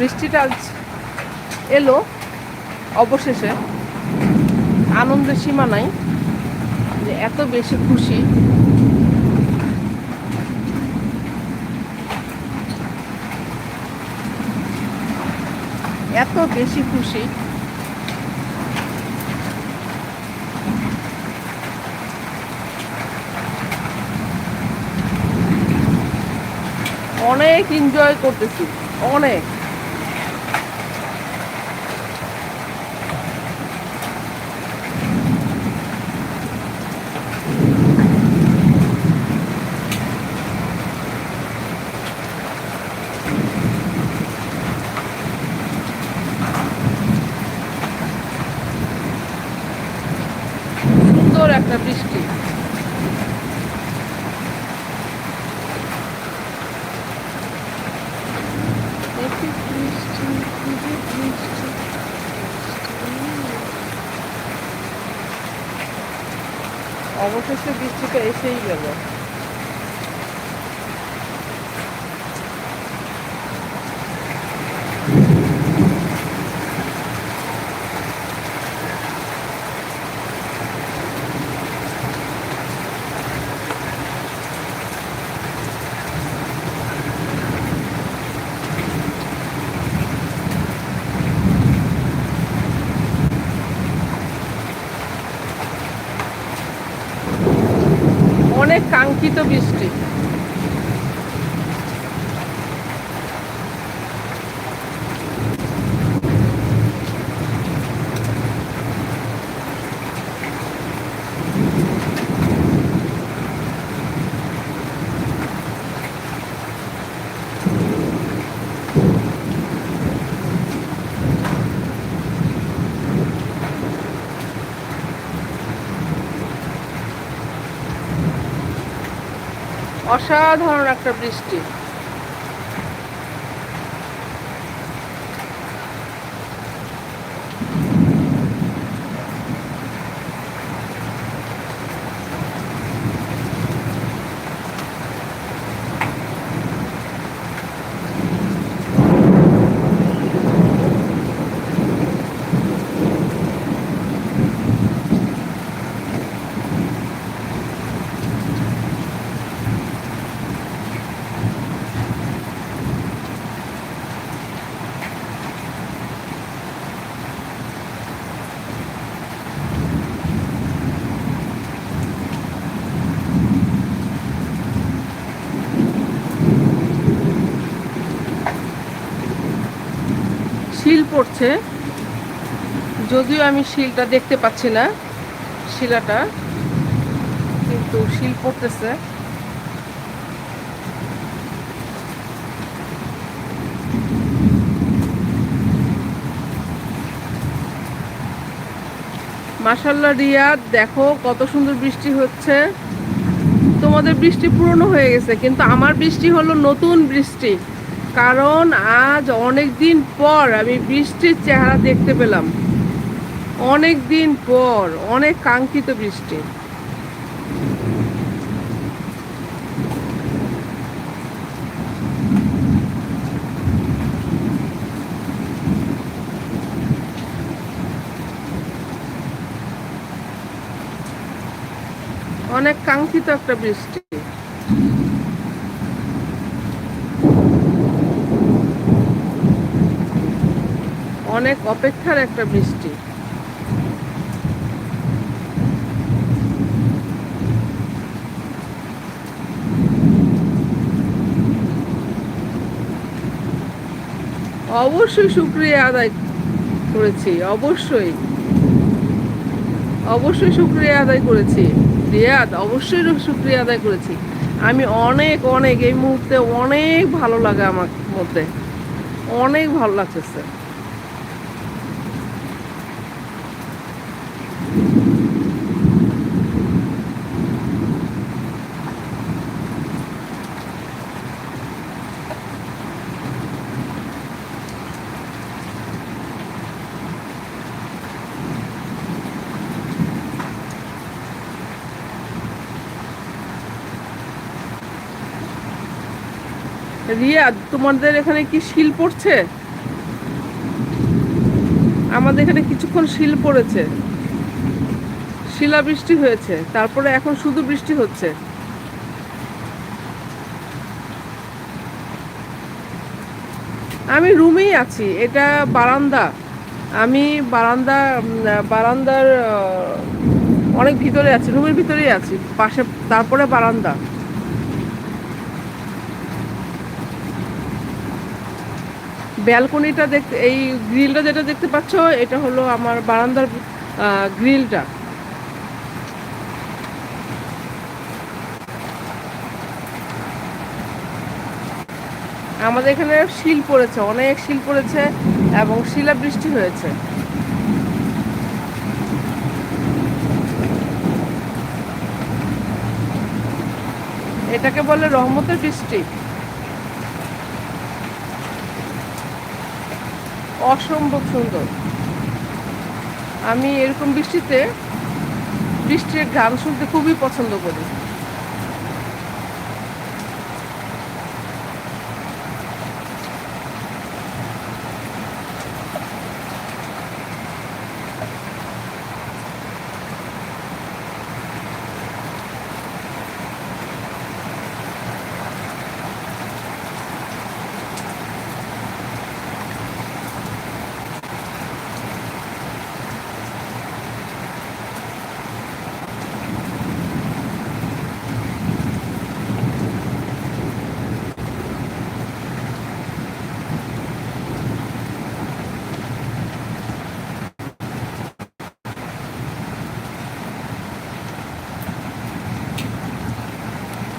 বৃষ্টিটা আজ এলো, অবশেষে। আনন্দের সীমা নাই, যে এত বেশি খুশি। এত বেশি খুশি। অনেক এনজয় করতেছি, অনেক। সুন্দর একটা বৃষ্টি দেখি বৃষ্টি, খুবই বৃষ্টি। অবশেষে বৃষ্টিটা এসেই গেল অনেক কাঙ্ক্ষিত বৃষ্টি। অসাধারণ একটা বৃষ্টি। পড়ছে যদিও আমি শিলটা দেখতে পাচ্ছি না, শিলাটা, কিন্তু শিল পড়তেছে। মাসাল্লাহ রিয়াদ, দেখো কত সুন্দর বৃষ্টি হচ্ছে। তোমাদের বৃষ্টি পুরনো হয়ে গেছে, কিন্তু আমার বৃষ্টি হলো নতুন বৃষ্টি। কারণ আজ অনেক দিন পর আমি বৃষ্টির চেহারা দেখতে পেলাম। অনেক দিন পর, অনেক কাঙ্ক্ষিত বৃষ্টি। অনেক কাঙ্ক্ষিত একটা বৃষ্টি। অনেক অপেক্ষার একটা বৃষ্টি। অবশ্যই শুক্রিয়া আদায় করেছি, অবশ্যই। অবশ্যই শুক্রিয়া আদায় করেছি। রিয়াদ, অবশ্যই শুক্রিয়া আদায় করেছি। আমি অনেক অনেক, এই মুহূর্তে অনেক ভালো লাগে আমার মধ্যে। অনেক ভালো লাগতেছে। রিয়াদ তোমাদের এখানে কি শিল পড়ছে? আমাদের এখানে কিছুক্ষণ শিল পড়েছে। শিলাবৃষ্টি হয়েছে, তারপরে এখন শুধু বৃষ্টি হচ্ছে। আমি রুমেই আছি, এটা বারান্দা। আমি বারান্দা বারান্দার অনেক ভিতরে আছি, রুমের ভিতরেই আছি, পাশে, তারপরে বারান্দা। ব্যালকনিটা দেখতে, এই গ্রিলটা যেটা দেখতে পাচ্ছ, এটা হলো আমার বারান্দার গ্রিলটা। আমাদের এখানে শিল পড়েছে, অনেক শিল পড়েছে এবং শিলাবৃষ্টি হয়েছে। এটাকে বলে রহমতের বৃষ্টি। অসম্ভব সুন্দর। আমি এরকম বৃষ্টিতে বৃষ্টির গান শুনতে খুবই পছন্দ করি।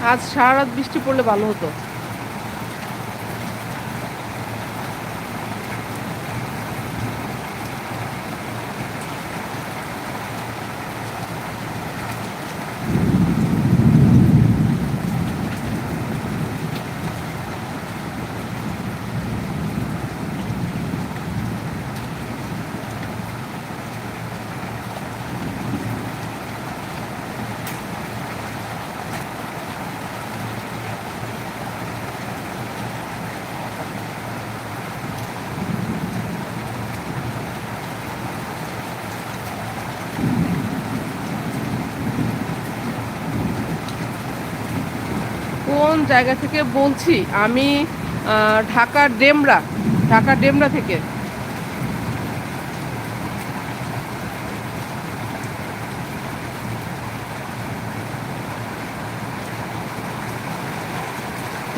আজ সারা রাত বৃষ্টি পড়লে ভালো হতো কোন জায়গা থেকে বলছি, আমি ঢাকার ডেমরা ঢাকার ডেমরা থেকে।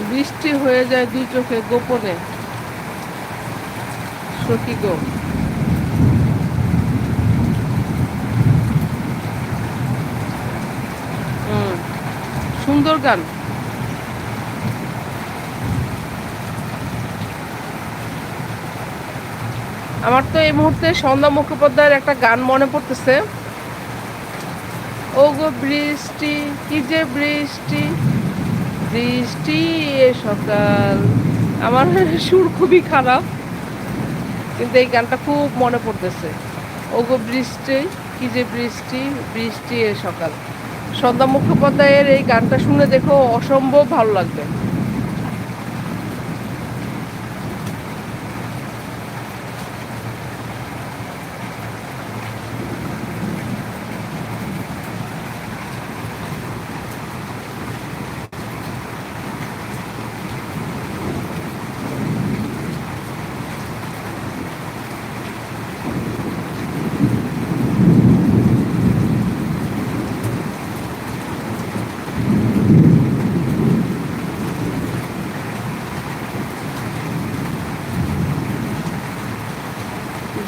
বৃষ্টি হয়ে যায় দুই চোখে গোপনে। সখী গো। সুন্দর গান। আমার তো এই মুহূর্তে সন্ধ্যা মুখোপাধ্যায়ের একটা গান মনে পড়তেছে। ও গো বৃষ্টি, কি যে বৃষ্টি বৃষ্টি এ সকাল। আমার সুর খুবই খারাপ, কিন্তু এই গানটা খুব মনে পড়তেছে। ও গো বৃষ্টি, কি যে বৃষ্টি বৃষ্টি এ সকাল। সন্ধ্যা মুখোপাধ্যায়ের এই গানটা শুনে দেখো অসম্ভব ভালো লাগবে।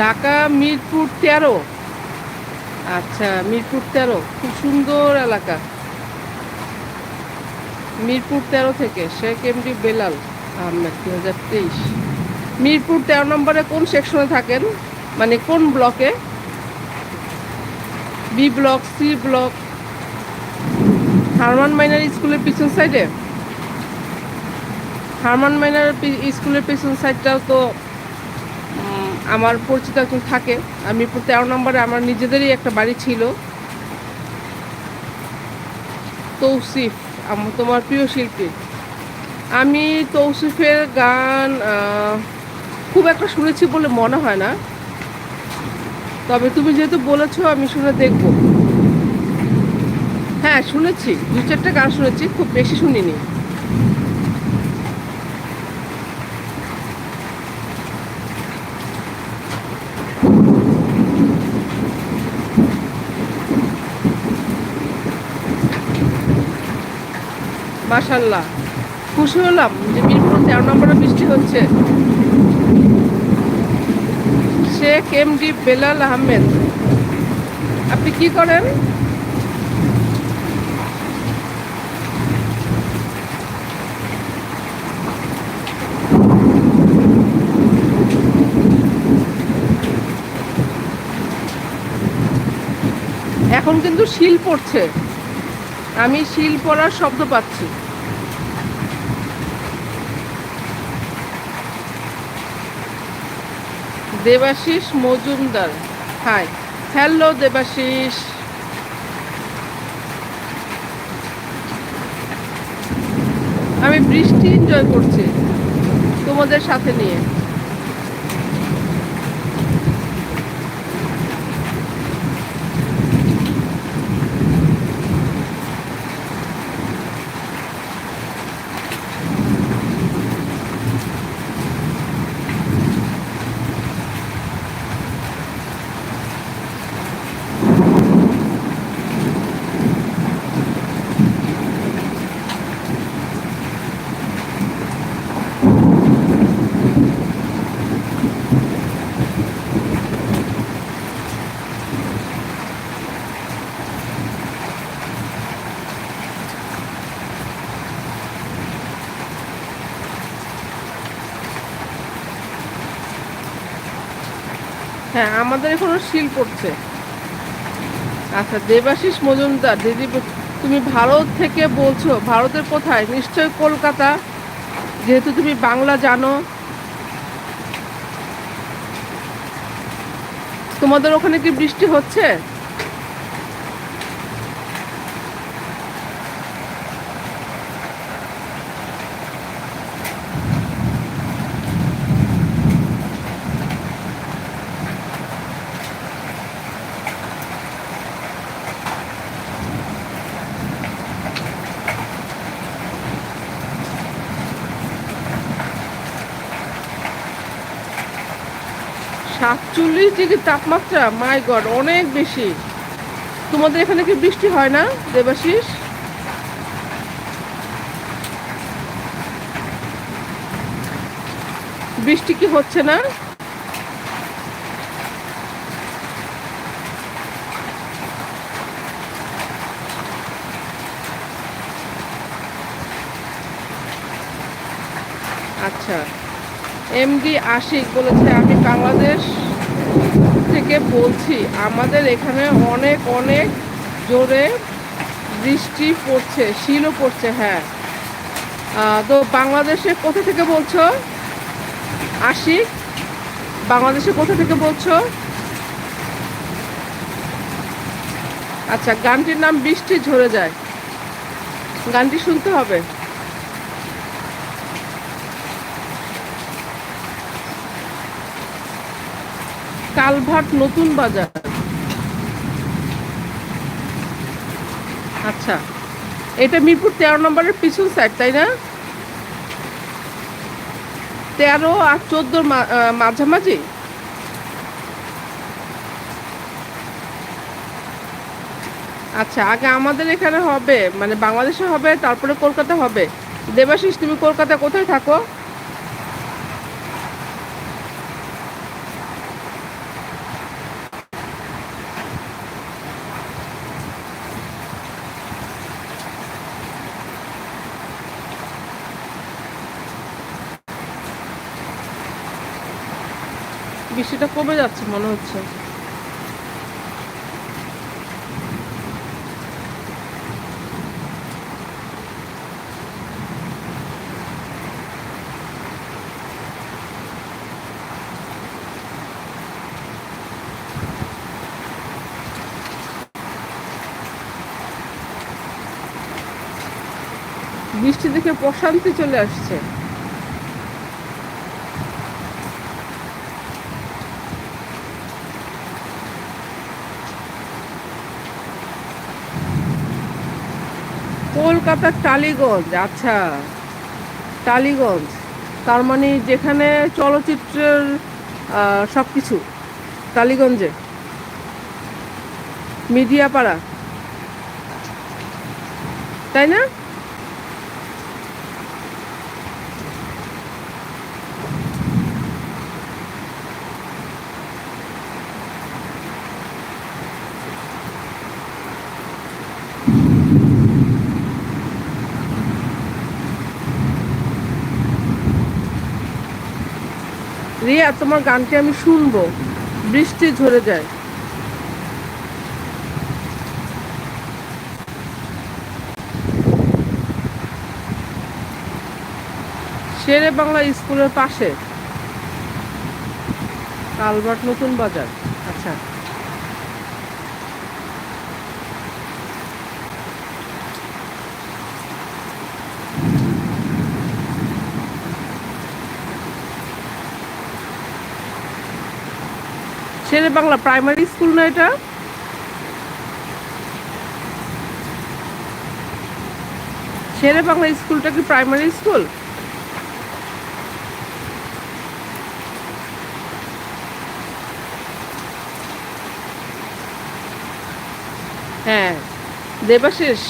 ঢাকা মিরপুর তেরো। আচ্ছা মিরপুর তেরো, খুব সুন্দর এলাকা। মিরপুর তেরো থেকে শেখ এমডি বেলাল আহমেদ দু হাজার তেইশ। মিরপুর তেরো নম্বরে কোন সেকশনে থাকেন? মানে কোন ব্লকে? B block, C block. Harman minor স্কুলের পিছন সাইডে? হারমান মাইনার স্কুলের পিছন সাইডটাও তো আমার পরিচিত একজন থাকে। আমি তেরো নম্বরে আমার নিজেদেরই একটা বাড়ি ছিল। তৌসিফ আমার তোমার প্রিয় শিল্পী। আমি তৌসিফের গান খুব একটা শুনেছি বলে মনে হয় না। তবে তুমি যেহেতু বলেছ, আমি শুনে দেখব। হ্যাঁ শুনেছি। দু চারটা গান শুনেছি, খুব বেশি শুনিনি। মাশাল্লাহ খুশি হলাম যে মিরপুর তেরো নম্বরে বৃষ্টি হচ্ছে। শেখ এম ডি বেলাল আহমেদ, আপনি কি করেন? এখন কিন্তু শিল পড়ছে। আমি শিল পড়ার শব্দ পাচ্ছি। Debashis Majumdar. Hi hello Debashis. আমি বৃষ্টি এনজয় করছি তোমাদের সাথে নিয়ে হ্যাঁ আমাদের এখনও শিল পড়ছে। আচ্ছা দেবাশিস মজুমদার, দিদি তুমি ভারত থেকে বলছো, ভারতের কোথায়? নিশ্চয় কলকাতা, যেহেতু তুমি বাংলা জানো। তোমাদের ওখানে কি বৃষ্টি হচ্ছে? সাতচল্লিশ ডিগ্রি তাপমাত্রা মাই গড অনেক বেশি। তোমাদের এখানে কি বৃষ্টি হয় না, দেবাশিস? বৃষ্টি কি হচ্ছে না আচ্ছা এমডি আশিক বলেছে, আমি বাংলাদেশ থেকে বলছি, আমাদের এখানে অনেক অনেক জোরে বৃষ্টি পড়ছে, শিলও পড়ছে। হ্যাঁ। তো বাংলাদেশে কোথা থেকে বলছো? আশিক, বাংলাদেশে কোথা থেকে বলছো? আচ্ছা গানটির নাম বৃষ্টি ঝরে যায় গানটি শুনতে হবে। কালভার্ট নতুন বাজার। আচ্ছা এটা মিরপুর তেরো নম্বরের পিছন সাইড তাই না? তেরো আর চোদ্দোর মাঝামাঝি? আচ্ছা আগে আমাদের এখানে হবে মানে বাংলাদেশে হবে, তারপরে কলকাতা হবে। দেবাশিস, তুমি কলকাতা কোথায় থাকো? বৃষ্টিটা কমে যাচ্ছে মনে হচ্ছে। বৃষ্টি দেখে প্রশান্তি চলে আসছে। কলকাতার টালিগঞ্জ আচ্ছা টালিগঞ্জ। তার মানে যেখানে চলচ্চিত্রের সব কিছু টালিগঞ্জে। মিডিয়াপাড়া। তাই না? রিয়া, তোমার গানটি আমি শুনব। বৃষ্টি ঝরে যায়। শেরে বাংলা স্কুলের পাশে। কালবাট নতুন বাজার আচ্ছা শেরে বাংলা প্রাইমারি স্কুল না এটা? শেরে বাংলা স্কুলটা কি প্রাইমারি স্কুল হ্যাঁ দেবাশিস,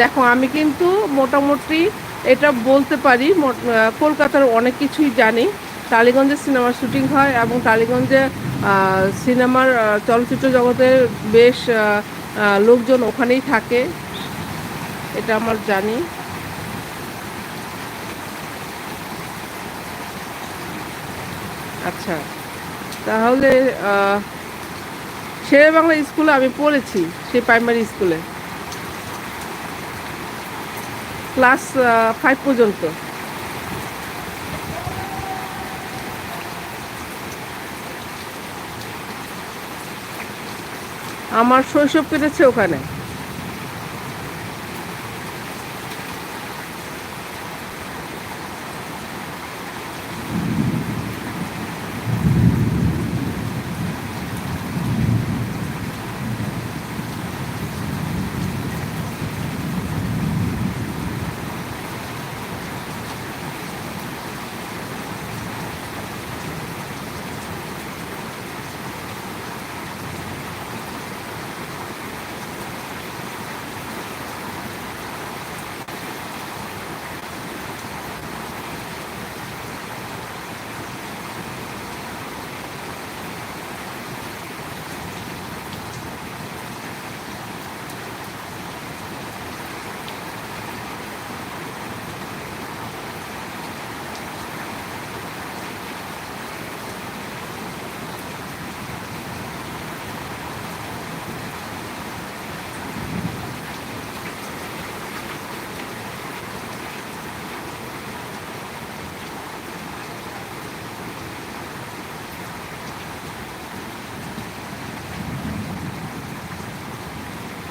দেখো আমি কিন্তু মোটামুটি এটা বলতে পারি কলকাতার অনেক কিছুই জানি। টালিগঞ্জে সিনেমার শুটিং হয় এবং টালিগঞ্জে সিনেমার চলচ্চিত্র জগতের বেশ লোকজন ওখানেই থাকে। এটা আমার জানি। আচ্ছা তাহলে শেরে বাংলা স্কুলে আমি পড়েছি, সেই প্রাইমারি স্কুলে। ক্লাস ফাইভ পর্যন্ত। আমার শৈশব কেটেছে ওখানে।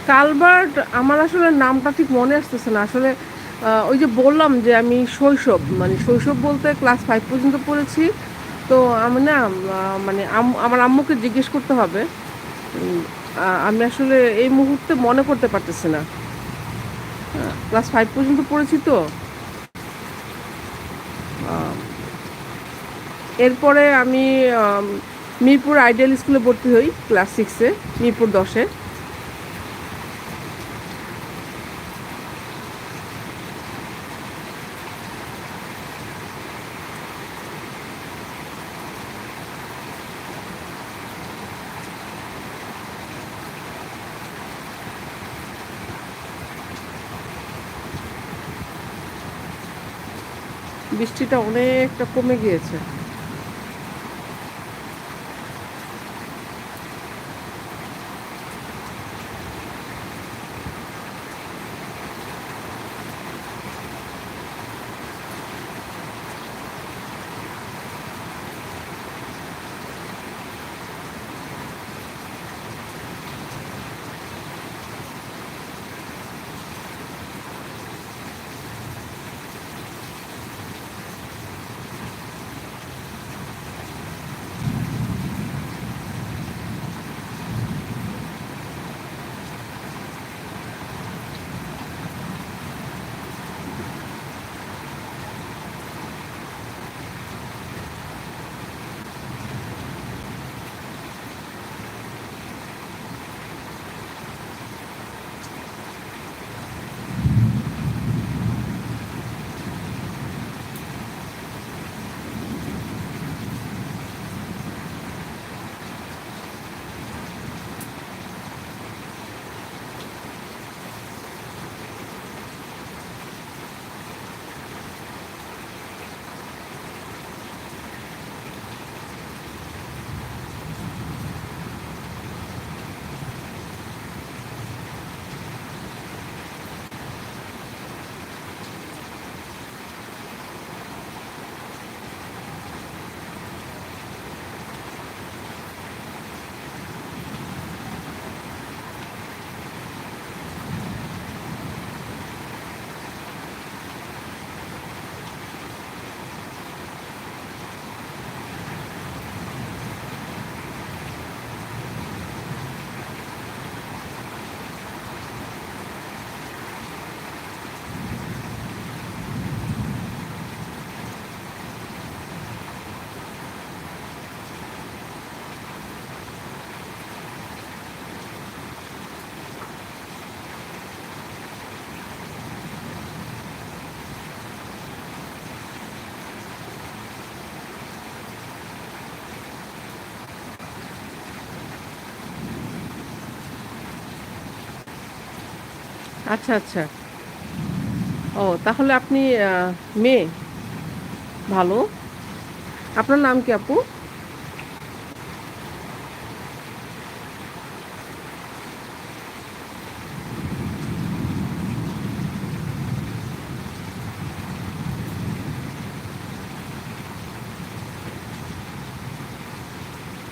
কালবার্ট, আমার আসলে নামটা ঠিক মনে আসতেছে না। আসলে ওই যে বললাম যে আমি শৈশব মানে শৈশব বলতে ক্লাস ফাইভ পর্যন্ত পড়েছি। তো আমি না মানে আমার আম্মুকে জিজ্ঞেস করতে হবে। আমি আসলে এই মুহূর্তে মনে করতে পারতেছি না। ক্লাস ফাইভ পর্যন্ত পড়েছি তো। এরপরে আমি মিরপুর আইডিয়াল স্কুলে ভর্তি হই ক্লাস সিক্সে মিরপুর দশে। বৃষ্টিটা অনেকটা কমে গিয়েছে। আচ্ছা আচ্ছা। ও, তাহলে আপনি মেয়ে। ভালো। আপনার নাম কি আপু?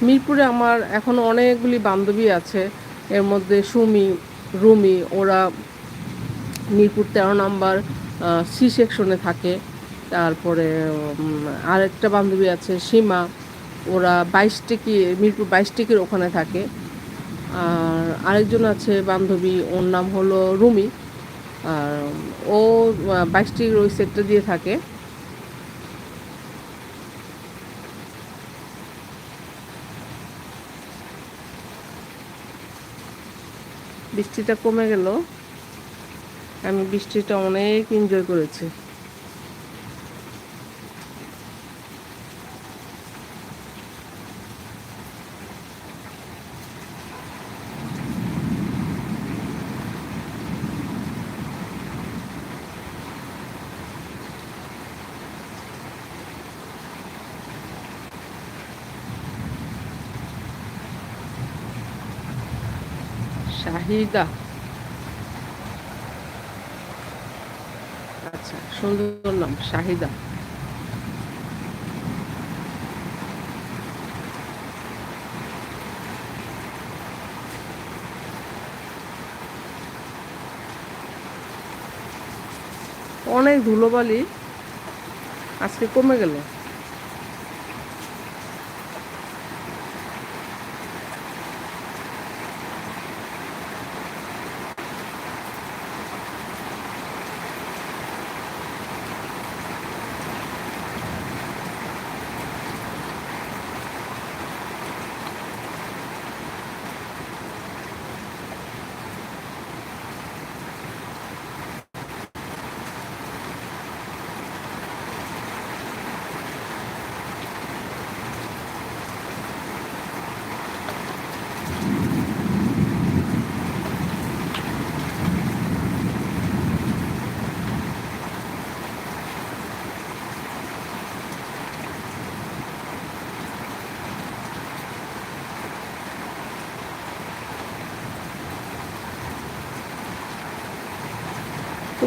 মিরপুরে আমার এখনও অনেকগুলি বান্ধবী আছে। এর মধ্যে সুমি, রুমি, ওরা মিরপুর তেরো নম্বর সি সেকশনে থাকে। তারপরে আরেকটা বান্ধবী আছে, সীমা। ওরা বাইশ টিকি, মিরপুর বাইশ টিকির ওখানে থাকে। আর আরেকজন আছে বান্ধবী, ওর নাম হলো রুমি। আর ও বাইশ টিকির ওই সেক্টর দিয়ে থাকে। বৃষ্টিটা কমে গেল। আমি বৃষ্টিটা অনেক এনজয় করেছি। শাহিদা আচ্ছা সুন্দর নাম শাহিদা। অনেক ধুলোবালি আজকে কমে গেল।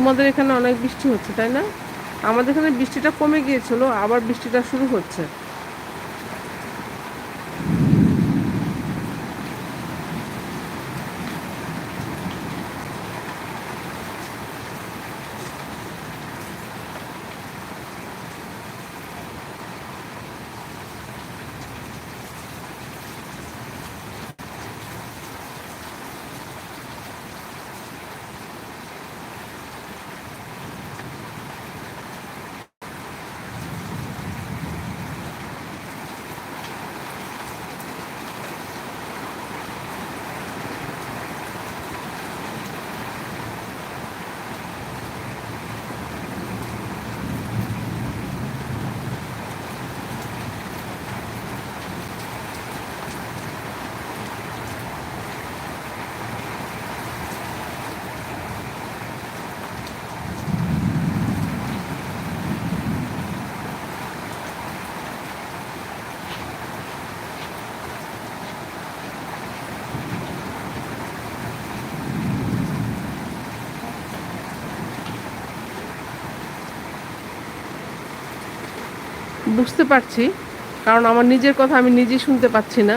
তোমাদের এখানে অনেক বৃষ্টি হচ্ছে, তাই না? আমাদের এখানে বৃষ্টিটা কমে গিয়েছিল, আবার বৃষ্টিটা শুরু হচ্ছে। বুঝতে পারছি কারণ আমার নিজের কথা আমি নিজেই শুনতে পাচ্ছি না।